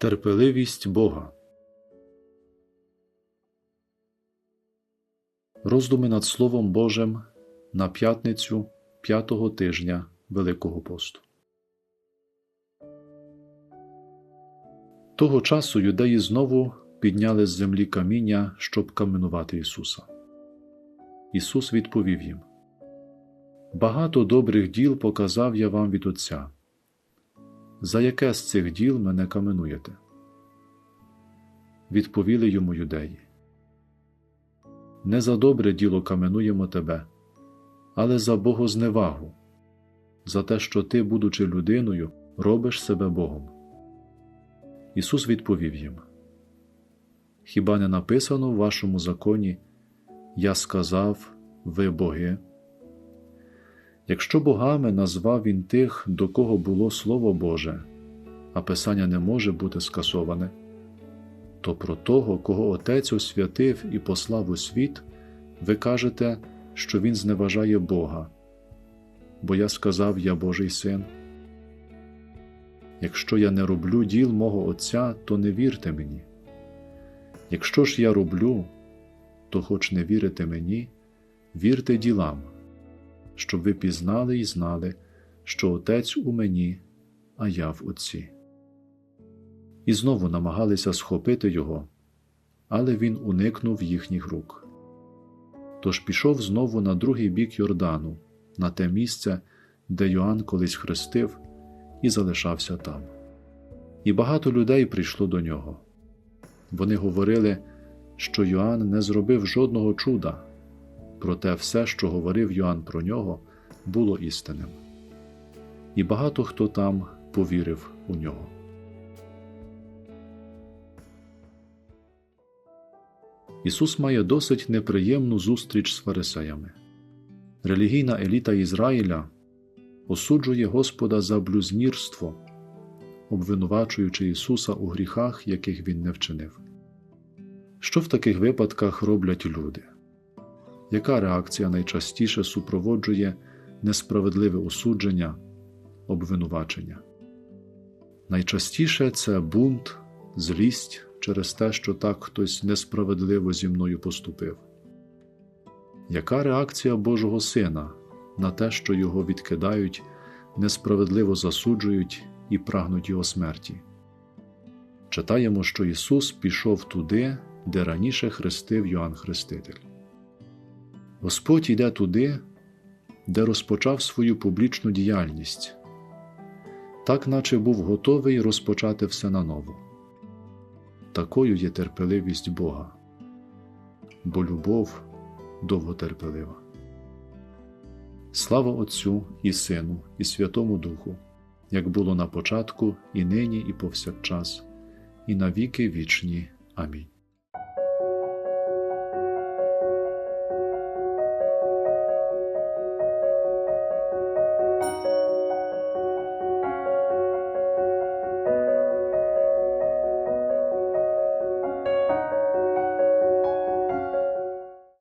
Терпеливість Бога. Роздуми над Словом Божим на п'ятницю п'ятого тижня Великого посту. Того часу юдеї знову підняли з землі каміння, щоб каменувати Ісуса. Ісус відповів їм: Багато добрих діл показав я вам від Отця. За яке з цих діл мене каменуєте? Відповіли йому юдеї. Не за добре діло каменуємо тебе, але за богозневагу, за те, що ти, будучи людиною, робиш себе Богом. Ісус відповів їм: Хіба не написано в вашому законі Я сказав, ви боги? Якщо богами назвав він тих, до кого було Слово Боже, а Писання не може бути скасоване, то про того, кого Отець освятив і послав у світ, ви кажете, що Він зневажає Бога, бо я сказав я Божий син. Якщо я не роблю діл мого Отця, то не вірте мені. Якщо ж я роблю, то хоч не вірите мені, вірте ділам щоб ви пізнали і знали, що Отець у мені, а я в Отці. І знову намагалися схопити його, але він уникнув їхніх рук. Тож пішов знову на другий бік Йордану, на те місце, де Йоанн колись хрестив, і залишався там. І багато людей прийшло до нього. Вони говорили, що Йоанн не зробив жодного чуда. Проте все, що говорив Йоанн про нього, було істинним. І багато хто там повірив у нього. Ісус має досить неприємну зустріч з фарисеями. Релігійна еліта Ізраїля осуджує Господа за блюзнірство, обвинувачуючи Ісуса у гріхах, яких Він не вчинив. Що в таких випадках роблять люди? Яка реакція найчастіше супроводжує несправедливе осудження, обвинувачення? Найчастіше це бунт, злість через те, що так хтось несправедливо зі мною поступив. Яка реакція Божого Сина на те, що його відкидають, несправедливо засуджують і прагнуть його смерті? Читаємо, що Ісус пішов туди, де раніше хрестив Йоанн Хреститель. Господь йде туди, де розпочав свою публічну діяльність, так наче був готовий розпочати все наново. Такою є терпеливість Бога, бо любов довготерпелива. Слава Отцю і Сину, і Святому Духу, як було на початку, і нині, і повсякчас, і на віки вічні. Амінь.